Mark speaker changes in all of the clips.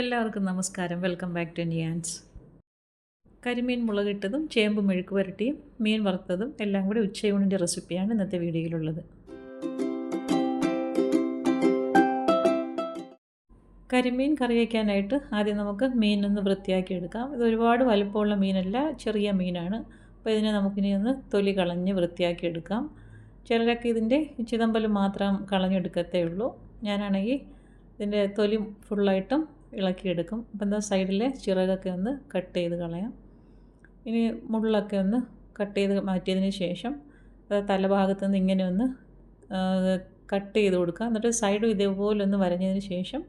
Speaker 1: എല്ലാവർക്കും നമസ്കാരം. Welcome back to നിയാൻസ് കരിമീൻ മുളകിട്ടതും ചേമ്പ് മെഴുക്ക് പുരട്ടിയും മീൻ വറുത്തതും എല്ലാം കൂടി ഉച്ചയൂണിന്റെ റെസിപ്പിയാണ് ഇന്നത്തെ വീഡിയോയിലുള്ളത്. കരിമീൻ കറി വയ്ക്കാനായിട്ട് ആദ്യം നമുക്ക് മീനൊന്ന് വൃത്തിയാക്കി എടുക്കാം. ഇത് ഒരുപാട് വലുപ്പമുള്ള മീനല്ല ചെറിയ മീനാണ്. അപ്പോൾ ഇതിനെ നമുക്കിനി ഒന്ന് തൊലി കളഞ്ഞ് വൃത്തിയാക്കി എടുക്കാം. ചിലരൊക്കെ ഇതിന്റെ ചിതമ്പൽ മാത്രം കളഞ്ഞെടുക്കത്തേ ഉള്ളൂ. ഞാനാണെങ്കിൽ ഇതിന്റെ തൊലി ഫുള്ളായിട്ടും ഇളക്കിയെടുക്കും. അപ്പം എന്താ സൈഡിലെ ചിറകൊക്കെ ഒന്ന് കട്ട് ചെയ്ത് കളയാം. ഇനി മുള്ളൊക്കെ ഒന്ന് കട്ട് ചെയ്ത് മാറ്റിയതിന് ശേഷം തലഭാഗത്ത് നിന്ന് ഇങ്ങനെ ഒന്ന് കട്ട് ചെയ്ത് കൊടുക്കുക എന്നിട്ട് സൈഡും ഇതേപോലെ ഒന്ന് വരഞ്ഞതിന് ശേഷം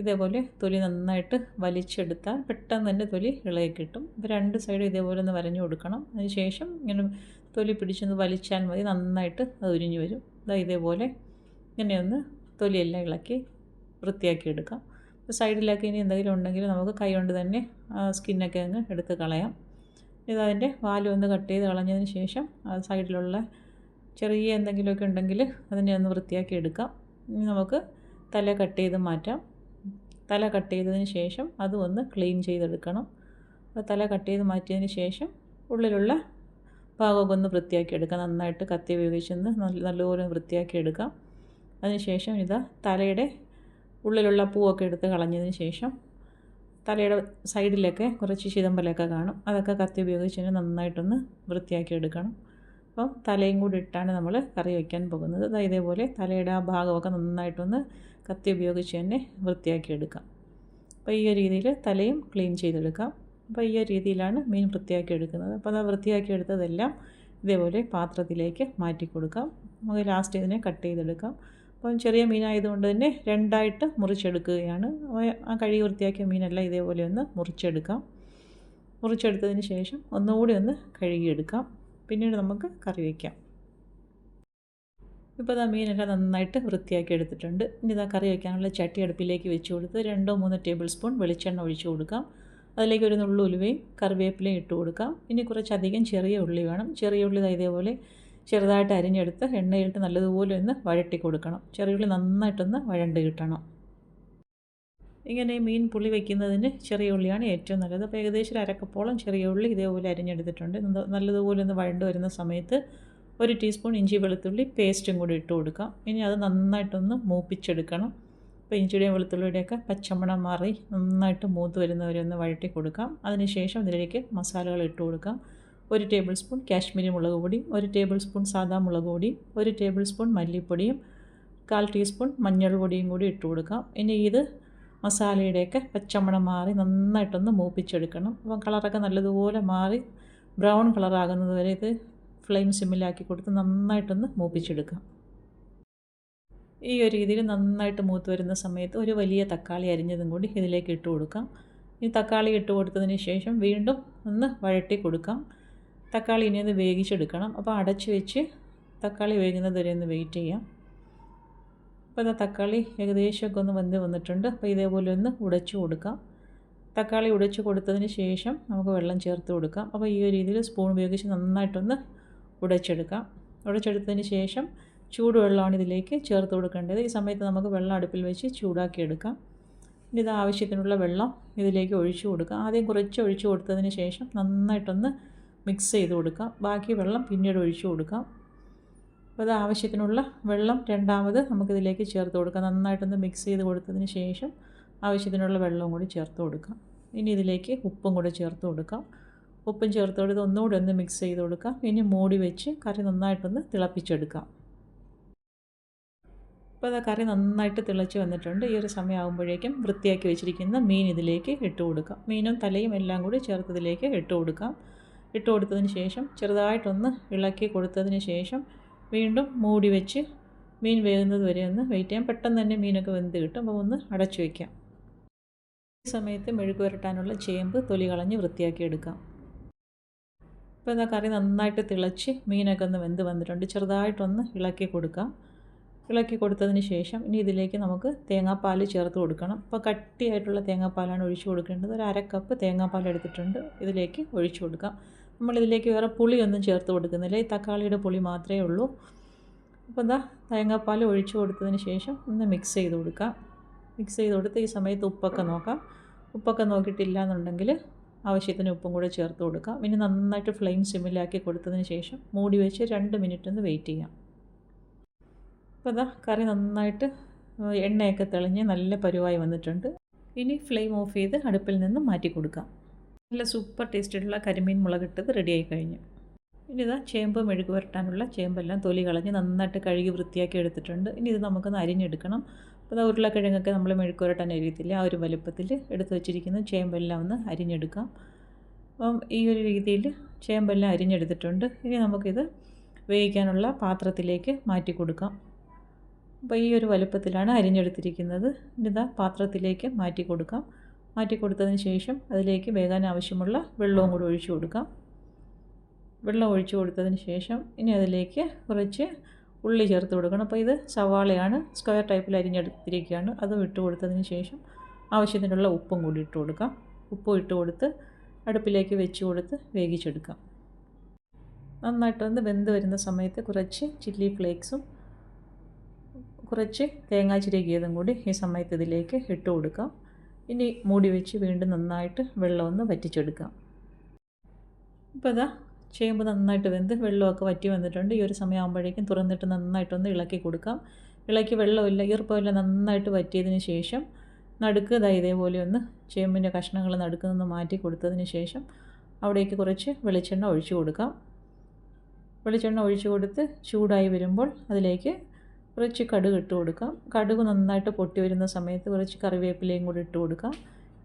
Speaker 1: ഇതേപോലെ തൊലി നന്നായിട്ട് വലിച്ചെടുത്താൽ പെട്ടെന്ന് തന്നെ തൊലി ഇളകി കിട്ടും. അപ്പോൾ രണ്ട് സൈഡും ഇതേപോലെ ഒന്ന് വരഞ്ഞു കൊടുക്കണം. അതിന് ശേഷം ഇങ്ങനെ തൊലി പിടിച്ചൊന്ന് വലിച്ചാൽ മതി. നന്നായിട്ട് അത് ഉരിഞ്ഞു വരും. ഇതാ ഇതേപോലെ ഇങ്ങനെയൊന്ന് തൊലിയെല്ലാം ഇളക്കി വൃത്തിയാക്കി എടുക്കാം സൈഡിലൊക്കെ ഇനി എന്തെങ്കിലും ഉണ്ടെങ്കിൽ നമുക്ക് കൈ കൊണ്ട് തന്നെ സ്കിന്നൊക്കെ അങ്ങ് എടുത്ത് കളയാം. ഇതതിന്റെ വാലും ഒന്ന് കട്ട് ചെയ്ത് കളഞ്ഞതിന് ശേഷം സൈഡിലുള്ള ചെറിയ എന്തെങ്കിലുമൊക്കെ ഉണ്ടെങ്കിൽ അതിനെ ഒന്ന് വൃത്തിയാക്കി എടുക്കാം. ഇനി നമുക്ക് തല കട്ട് ചെയ്ത് മാറ്റാം. തല കട്ട് ചെയ്തതിന് ശേഷം അതും ഒന്ന് ക്ലീൻ ചെയ്തെടുക്കണം. തല കട്ട് ചെയ്ത് മാറ്റിയതിന് ശേഷം ഉള്ളിലുള്ള ഭാഗമൊക്കെ ഒന്ന് വൃത്തിയാക്കി എടുക്കാം. നന്നായിട്ട് കത്തി ഉപയോഗിച്ചൊന്ന് നല്ലപോലെ വൃത്തിയാക്കി എടുക്കാം. അതിനുശേഷം ഇതാ തലയുടെ ഉള്ളിലുള്ള പൂവൊക്കെ എടുത്ത് കളഞ്ഞതിന് ശേഷം തലയുടെ സൈഡിലൊക്കെ കുറച്ച് ചിതമ്പലൊക്കെ കാണും. അതൊക്കെ കത്തി ഉപയോഗിച്ച് നന്നായിട്ടൊന്ന് വൃത്തിയാക്കി എടുക്കണം. അപ്പം തലയും കൂടി ഇട്ടാണ് നമ്മൾ കറി വയ്ക്കാൻ പോകുന്നത്. അതായത് ഇതേപോലെ തലയുടെ ആ ഭാഗമൊക്കെ നന്നായിട്ടൊന്ന് കത്തി ഉപയോഗിച്ച് തന്നെ വൃത്തിയാക്കി എടുക്കാം. അപ്പോൾ ഈ രീതിയിൽ തലയും ക്ലീൻ ചെയ്തെടുക്കാം. അപ്പോൾ ഈ രീതിയിലാണ് മീൻ വൃത്തിയാക്കി എടുക്കുന്നത്. അപ്പോൾ അത് വൃത്തിയാക്കി എടുത്തതെല്ലാം ഇതേപോലെ പാത്രത്തിലേക്ക് മാറ്റി കൊടുക്കാം. നമുക്ക് ലാസ്റ്റ് ഇതിനെ കട്ട് ചെയ്തെടുക്കാം. അപ്പം ചെറിയ മീനായതുകൊണ്ട് തന്നെ രണ്ടായിട്ട് മുറിച്ചെടുക്കുകയാണ്. ആ കഴുകി വൃത്തിയാക്കിയ മീനെല്ലാം ഇതേപോലെ ഒന്ന് മുറിച്ചെടുക്കാം. മുറിച്ചെടുത്തതിന് ശേഷം ഒന്നുകൂടി ഒന്ന് കഴുകിയെടുക്കാം. പിന്നീട് നമുക്ക് കറി വയ്ക്കാം ഇപ്പോൾ ഇതാ മീനെല്ലാം നന്നായിട്ട് വൃത്തിയാക്കി എടുത്തിട്ടുണ്ട്. ഇനി ഇതാ കറി വയ്ക്കാനുള്ള ചട്ടി അടുപ്പിലേക്ക് വെച്ച് കൊടുത്ത് രണ്ടോ മൂന്നോ ടേബിൾ സ്പൂൺ വെളിച്ചെണ്ണ ഒഴിച്ചു കൊടുക്കാം. അതിലേക്ക് ഒരു നുള്ളു ഉലുവയും കറിവേപ്പിലയും ഇട്ട് കൊടുക്കാം. ഇനി കുറച്ചധികം ചെറിയ ഉള്ളി വേണം. ചെറിയ ഉള്ളി ഇതേപോലെ ചെറുതായിട്ട് അരിഞ്ഞെടുത്ത് എണ്ണയിലിട്ട് നല്ലതുപോലെ ഒന്ന് വഴട്ടി കൊടുക്കണം. ചെറിയുള്ളി നന്നായിട്ടൊന്ന് വഴണ്ട് കിട്ടണം. ഇങ്ങനെ മീൻ പുളി വയ്ക്കുന്നതിന് ചെറിയ ഉള്ളിയാണ് ഏറ്റവും നല്ലത്. അപ്പോൾ ഏകദേശം അരക്കപ്പോളം ചെറിയ ഉള്ളി ഇതേപോലെ അരിഞ്ഞെടുത്തിട്ടുണ്ട്. നല്ലതുപോലെ ഒന്ന് വഴണ്ട് വരുന്ന സമയത്ത് ഒരു ടീസ്പൂൺ ഇഞ്ചി വെളുത്തുള്ളി പേസ്റ്റും കൂടി ഇട്ട് കൊടുക്കാം. ഇനി അത് നന്നായിട്ടൊന്ന് മൂപ്പിച്ചെടുക്കണം. അപ്പോൾ ഇഞ്ചിയുടെയും വെളുത്തുള്ളിയുടെയൊക്കെ പച്ചമണം മാറി നന്നായിട്ട് മൂത്ത് വരുന്നവരെ ഒന്ന് വഴട്ടി കൊടുക്കാം. അതിനുശേഷം ഇതിലേക്ക് മസാലകൾ ഇട്ട് കൊടുക്കാം. ഒരു ടേബിൾ സ്പൂൺ കാശ്മീരി മുളക് പൊടി ഒരു ടേബിൾ സ്പൂൺ സാദാ മുളക് പൊടി ഒരു ടേബിൾ സ്പൂൺ മല്ലിപ്പൊടിയും കാൽ ടീസ്പൂൺ മഞ്ഞൾ പൊടിയും കൂടി ഇട്ട് കൊടുക്കാം. ഇനി ഇത് മസാലയുടെയൊക്കെ പച്ചമണം മാറി നന്നായിട്ടൊന്ന് മൂപ്പിച്ചെടുക്കണം. അപ്പം കളറൊക്കെ നല്ലതുപോലെ മാറി ബ്രൗൺ കളറാകുന്നത് വരെ ഇത് ഫ്ലെയിം സിമ്മിലാക്കി കൊടുത്ത് നന്നായിട്ടൊന്ന് മൂപ്പിച്ചെടുക്കാം. ഈ ഒരു രീതിയിൽ നന്നായിട്ട് മൂത്ത് വരുന്ന സമയത്ത് ഒരു വലിയ തക്കാളി അരിഞ്ഞതും കൂടി ഇതിലേക്ക് ഇട്ട് കൊടുക്കാം. ഈ തക്കാളി ഇട്ട് കൊടുത്തതിന് ശേഷം വീണ്ടും ഒന്ന് വഴട്ടി കൊടുക്കാം. തക്കാളി ഇനി ഒന്ന് വേവിച്ചെടുക്കണം. അപ്പോൾ അടച്ച് വെച്ച് തക്കാളി വേകുന്നത് വരെ ഒന്ന് വെയിറ്റ് ചെയ്യാം. അപ്പോൾ ഇതാ തക്കാളി ഏകദേശമൊക്കെ ഒന്ന് വെന്ത് വന്നിട്ടുണ്ട്. അപ്പോൾ ഇതേപോലെ ഒന്ന് ഉടച്ചു കൊടുക്കാം. തക്കാളി ഉടച്ചു കൊടുത്തതിന് ശേഷം നമുക്ക് വെള്ളം ചേർത്ത് കൊടുക്കാം. അപ്പോൾ ഈ ഒരു രീതിയിൽ സ്പൂൺ ഉപയോഗിച്ച് നന്നായിട്ടൊന്ന് ഉടച്ചെടുക്കാം. ഉടച്ചെടുത്തതിന് ശേഷം ചൂടുവെള്ളമാണ് ഇതിലേക്ക് ചേർത്ത് കൊടുക്കേണ്ടത്. ഈ സമയത്ത് നമുക്ക് വെള്ളം അടുപ്പിൽ വെച്ച് ചൂടാക്കിയെടുക്കാം. ഇനി ഇത് ആവശ്യത്തിനുള്ള വെള്ളം ഇതിലേക്ക് ഒഴിച്ചു കൊടുക്കാം. ആദ്യം കുറച്ച് ഒഴിച്ചു കൊടുത്തതിന് ശേഷം നന്നായിട്ടൊന്ന് മിക്സ് ചെയ്ത് കൊടുക്കാം. ബാക്കി വെള്ളം പിന്നീട് ഒഴിച്ചു കൊടുക്കാം. അപ്പോൾ അത് ആവശ്യത്തിനുള്ള വെള്ളം രണ്ടാമത് നമുക്കിതിലേക്ക് ചേർത്ത് കൊടുക്കാം. നന്നായിട്ടൊന്ന് മിക്സ് ചെയ്ത് കൊടുത്തതിന് ശേഷം ആവശ്യത്തിനുള്ള വെള്ളവും കൂടി ചേർത്ത് കൊടുക്കാം. ഇനി ഇതിലേക്ക് ഉപ്പും കൂടി ചേർത്ത് കൊടുക്കാം. ഉപ്പും ചേർത്ത് കൊടുത്ത് ഒന്നുകൂടി ഒന്ന് മിക്സ് ചെയ്ത് കൊടുക്കാം. ഇനി മൂടി വെച്ച് കറി നന്നായിട്ടൊന്ന് തിളപ്പിച്ചെടുക്കാം. അപ്പോൾ അത് കറി നന്നായിട്ട് തിളച്ച് വന്നിട്ടുണ്ട്. ഈ ഒരു സമയമാകുമ്പോഴേക്കും വൃത്തിയാക്കി വെച്ചിരിക്കുന്ന മീൻ ഇതിലേക്ക് ഇട്ട് കൊടുക്കാം. മീനും തലയും എല്ലാം കൂടി ചേർത്തതിലേക്ക് ഇട്ട് കൊടുക്കാം. ഇട്ട് കൊടുത്തതിന് ശേഷം ചെറുതായിട്ടൊന്ന് ഇളക്കി കൊടുത്തതിന് ശേഷം വീണ്ടും മൂടി വെച്ച് മീൻ വേകുന്നത് വരെ ഒന്ന് വെയിറ്റ് ചെയ്യാം. പെട്ടെന്ന് തന്നെ മീനൊക്കെ വെന്ത് കിട്ടും. അപ്പോൾ ഒന്ന് അടച്ചു വയ്ക്കാം ഈ സമയത്ത് മെഴുക്ക് പുരട്ടാനുള്ള ചേമ്പ് തൊലി കളഞ്ഞ് വൃത്തിയാക്കി എടുക്കാം. ഇപ്പോൾ എന്താ കറി നന്നായിട്ട് തിളച്ച് മീനൊക്കെ ഒന്ന് വെന്ത് വന്നിട്ടുണ്ട്. ചെറുതായിട്ടൊന്ന് ഇളക്കി കൊടുക്കാം. ഇളക്കി കൊടുത്തതിന് ശേഷം ഇനി ഇതിലേക്ക് നമുക്ക് തേങ്ങാപ്പാൽ ചേർത്ത് കൊടുക്കണം. ഇപ്പോൾ കട്ടിയായിട്ടുള്ള തേങ്ങാപ്പാലാണ് ഒഴിച്ചു കൊടുക്കേണ്ടത്. ഒരു അര കപ്പ് തേങ്ങാപ്പാൽ എടുത്തിട്ടുണ്ട്. ഇതിലേക്ക് ഒഴിച്ചു കൊടുക്കാം. നമ്മളിതിലേക്ക് വേറെ പുളിയൊന്നും ചേർത്ത് കൊടുക്കുന്നില്ല. ഈ തക്കാളിയുടെ പുളി മാത്രമേ ഉള്ളൂ. അപ്പോൾ എന്താ തേങ്ങാപ്പാൽ ഒഴിച്ചു കൊടുത്തതിന് ശേഷം ഒന്ന് മിക്സ് ചെയ്ത് കൊടുക്കാം. മിക്സ് ചെയ്ത് കൊടുത്ത് ഈ സമയത്ത് ഉപ്പൊക്കെ നോക്കാം. ഉപ്പൊക്കെ നോക്കിയിട്ടില്ല എന്നുണ്ടെങ്കിൽ ആവശ്യത്തിന് ഉപ്പും കൂടെ ചേർത്ത് കൊടുക്കാം. പിന്നെ നന്നായിട്ട് ഫ്ലെയിം സിമ്മിലാക്കി കൊടുത്തതിന് ശേഷം മൂടി വെച്ച് രണ്ട് മിനിറ്റ് ഒന്ന് വെയിറ്റ് ചെയ്യാം. അപ്പോൾ അതാ കറി നന്നായിട്ട് എണ്ണയൊക്കെ തെളിഞ്ഞ് നല്ല പരുവായി വന്നിട്ടുണ്ട്. ഇനി ഫ്ലെയിം ഓഫ് ചെയ്ത് അടുപ്പിൽ നിന്ന് മാറ്റി കൊടുക്കാം. നല്ല സൂപ്പർ ടേസ്റ്റുള്ള കരിമീൻ മുളകിട്ടത് റെഡിയായി കഴിഞ്ഞു. ഇനി ഇതാ ചേമ്പ് മെഴുക് പുരട്ടാനുള്ള ചേമ്പെല്ലാം തൊലി കളഞ്ഞ് നന്നായിട്ട് കഴുകി വൃത്തിയാക്കി എടുത്തിട്ടുണ്ട്. ഇനി ഇത് നമുക്കൊന്ന് അരിഞ്ഞെടുക്കണം. അപ്പോൾ ഇതാ ഉരുളക്കിഴങ്ങൊക്കെ നമ്മൾ മെഴുക് പുരട്ടാൻ അരിയത്തില്ല ആ ഒരു വലുപ്പത്തിൽ എടുത്ത് വെച്ചിരിക്കുന്ന ചേമ്പെല്ലാം ഒന്ന് അരിഞ്ഞെടുക്കാം. അപ്പം ഈ ഒരു രീതിയിൽ ചേമ്പെല്ലാം അരിഞ്ഞെടുത്തിട്ടുണ്ട്. ഇനി നമുക്കിത് വേവിക്കാനുള്ള പാത്രത്തിലേക്ക് മാറ്റി കൊടുക്കാം. അപ്പോൾ ഈ ഒരു വലുപ്പത്തിലാണ് അരിഞ്ഞെടുത്തിരിക്കുന്നത്. ഇനി ഇതാ പാത്രത്തിലേക്ക് മാറ്റി കൊടുക്കാം. മാറ്റി കൊടുത്തതിന് ശേഷം അതിലേക്ക് വേകാൻ ആവശ്യമുള്ള വെള്ളവും കൂടി ഒഴിച്ചു കൊടുക്കാം. വെള്ളം ഒഴിച്ചു കൊടുത്തതിന് ശേഷം ഇനി അതിലേക്ക് കുറച്ച് ഉള്ളി ചേർത്ത് കൊടുക്കണം. അപ്പോൾ ഇത് സവാളയാണ് സ്ക്വയർ ടൈപ്പിൽ അരിഞ്ഞെടുത്തിരിക്കുകയാണ്. അതും ഇട്ട് കൊടുത്തതിന് ശേഷം ആവശ്യത്തിനുള്ള ഉപ്പും കൂടി ഇട്ട് കൊടുക്കാം. ഉപ്പും ഇട്ട് കൊടുത്ത് അടുപ്പിലേക്ക് വെച്ച് കൊടുത്ത് വേവിച്ചെടുക്കാം. നന്നായിട്ടൊന്ന് വെന്ത് വരുന്ന സമയത്ത് കുറച്ച് ചില്ലി ഫ്ലേക്സും കുറച്ച് തേങ്ങാ ചിരകിയതും കൂടി ഈ സമയത്ത് ഇതിലേക്ക് ഇട്ട് കൊടുക്കാം. ഇനി മൂടി വെച്ച് വീണ്ടും നന്നായിട്ട് വെള്ളം ഒന്ന് വറ്റിച്ചെടുക്കാം. ഇപ്പോൾ അതാ ചേമ്പ് നന്നായിട്ട് വെന്ത് വെള്ളമൊക്കെ വറ്റി വന്നിട്ടുണ്ട്. ഈ ഒരു സമയമാകുമ്പോഴേക്കും തുറന്നിട്ട് നന്നായിട്ടൊന്ന് ഇളക്കി കൊടുക്കാം. ഇളക്കി വെള്ളമില്ല ഈർപ്പമില്ല നന്നായിട്ട് വറ്റിയതിന് ശേഷം നടുക്ക് ഇതാ ഇതേപോലെ ഒന്ന് ചേമ്പിന്റെ കഷ്ണങ്ങൾ നടുക്ക് നിന്ന് മാറ്റി കൊടുത്തതിന് ശേഷം അവിടേക്ക് കുറച്ച് വെളിച്ചെണ്ണ ഒഴിച്ചു കൊടുക്കാം. വെളിച്ചെണ്ണ ഒഴിച്ചു കൊടുത്ത് ചൂടായി വരുമ്പോൾ അതിലേക്ക് കുറച്ച് കടുക് ഇട്ട് കൊടുക്കാം. കടുക് നന്നായിട്ട് പൊട്ടി വരുന്ന സമയത്ത് കുറച്ച് കറിവേപ്പിലയും കൂടി ഇട്ട് കൊടുക്കാം.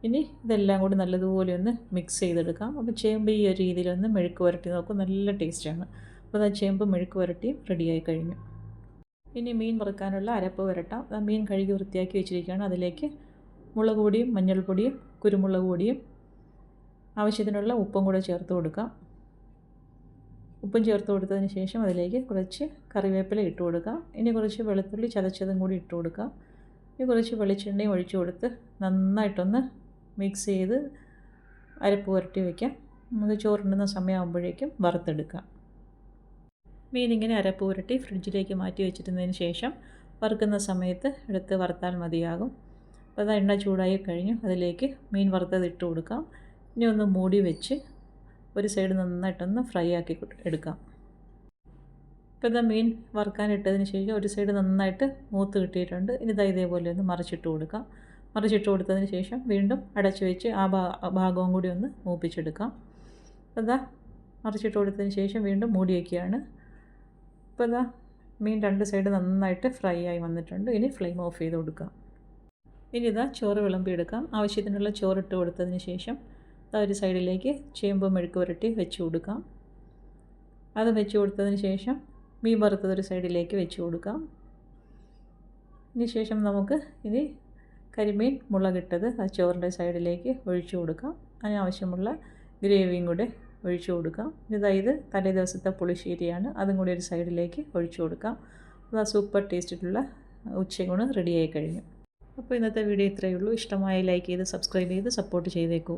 Speaker 1: ഇനി ഇതെല്ലാം കൂടി നല്ലതുപോലെ ഒന്ന് മിക്സ് ചെയ്തെടുക്കാം. അപ്പോൾ ചേമ്പ് ഈ ഒരു രീതിയിലൊന്ന് മെഴുക്ക് പുരട്ടി നോക്കും. നല്ല ടേസ്റ്റാണ് അപ്പോൾ ആ ചേമ്പ് മെഴുക്ക് പുരട്ടിയും റെഡിയായി കഴിഞ്ഞു. ഇനി മീൻ വറുക്കാനുള്ള അരപ്പ് പുരട്ടാം ആ മീൻ കഴുകി വൃത്തിയാക്കി വെച്ചിരിക്കുകയാണ്. അതിലേക്ക് മുളക് പൊടിയും മഞ്ഞൾപ്പൊടിയും കുരുമുളക് പൊടിയും ആവശ്യത്തിനുള്ള ഉപ്പും കൂടെ ചേർത്ത് കൊടുക്കാം. ഉപ്പും ചേർത്ത് കൊടുത്തതിന് ശേഷം അതിലേക്ക് കുറച്ച് കറിവേപ്പില ഇട്ട് കൊടുക്കാം. ഇനി കുറച്ച് വെളുത്തുള്ളി ചതച്ചതും കൂടി ഇട്ട് കൊടുക്കാം. ഇനി കുറച്ച് വെളിച്ചെണ്ണയും ഒഴിച്ചു കൊടുത്ത് നന്നായിട്ടൊന്ന് മിക്സ് ചെയ്ത് അരപ്പ് പുരട്ടി വയ്ക്കാം നമുക്ക് ചോറുണ്ടുന്ന സമയമാകുമ്പോഴേക്കും വറുത്തെടുക്കാം. മീനിങ്ങനെ അരപ്പ് പുരട്ടി ഫ്രിഡ്ജിലേക്ക് മാറ്റി വെച്ചിരുന്നതിന് ശേഷം വറുക്കുന്ന സമയത്ത് എടുത്ത് വറുത്താൽ മതിയാകും. അപ്പോൾ അത് എണ്ണ ചൂടായി കഴിഞ്ഞു. അതിലേക്ക് മീൻ വറുത്തത് ഇട്ട് കൊടുക്കാം. ഇനി ഒന്ന് മൂടി വെച്ച് ഒരു സൈഡ് നന്നായിട്ടൊന്ന് ഫ്രൈ ആക്കി എടുക്കാം. ഇപ്പോൾ ഇതാ മീൻ വറുക്കാനിട്ടതിന് ശേഷം ഒരു സൈഡ് നന്നായിട്ട് മൂത്ത് കിട്ടിയിട്ടുണ്ട്. ഇനി ഇതാ ഇതേപോലെ ഒന്ന് മറിച്ചിട്ട് കൊടുക്കാം. മറിച്ചിട്ട് കൊടുത്തതിന് ശേഷം വീണ്ടും അടച്ചു വെച്ച് ആ ഭാഗവും കൂടി ഒന്ന് മൂപ്പിച്ചെടുക്കാം. അതാ മറിച്ചിട്ട് കൊടുത്തതിന് ശേഷം വീണ്ടും മൂടി വയ്ക്കുകയാണ് ഇപ്പോൾ ഇതാ മീൻ രണ്ട് സൈഡ് നന്നായിട്ട് ഫ്രൈ ആയി വന്നിട്ടുണ്ട്. ഇനി ഫ്ലെയിം ഓഫ് ചെയ്ത് കൊടുക്കാം. ഇനി ഇതാ ചോറ് വിളമ്പിയെടുക്കാം. ആവശ്യത്തിനുള്ള ചോറ് ഇട്ട് കൊടുത്തതിന് ശേഷം ഒരു സൈഡിലേക്ക് ചേമ്പ് മെഴുക്ക് പുരട്ടി വെച്ച് കൊടുക്കാം. അത് വെച്ച് കൊടുത്തതിന് ശേഷം മീൻ വറുത്തതൊരു സൈഡിലേക്ക് വെച്ച് കൊടുക്കാം. ഇതിന് ശേഷം നമുക്ക് ഇനി കരിമീൻ മുളകിട്ടത് ആ ചോറിന്റെ സൈഡിലേക്ക് ഒഴിച്ചു കൊടുക്കാം. അതിനാവശ്യമുള്ള ഗ്രേവിയും കൂടെ ഒഴിച്ചു കൊടുക്കാം. ഇതായത് തലേ ദിവസത്തെ പുളിശ്ശേരിയാണ്. അതും കൂടി ഒരു സൈഡിലേക്ക് ഒഴിച്ചു കൊടുക്കാം. അത് സൂപ്പർ ടേസ്റ്റിലുള്ള ഉച്ചയൂണ് റെഡിയായി കഴിഞ്ഞു. അപ്പോൾ ഇന്നത്തെ വീഡിയോ ഇത്രയേ ഉള്ളൂ. ഇഷ്ടമായി ലൈക്ക് ചെയ്ത് സബ്സ്ക്രൈബ് ചെയ്ത് സപ്പോർട്ട് ചെയ്തേക്കൂ.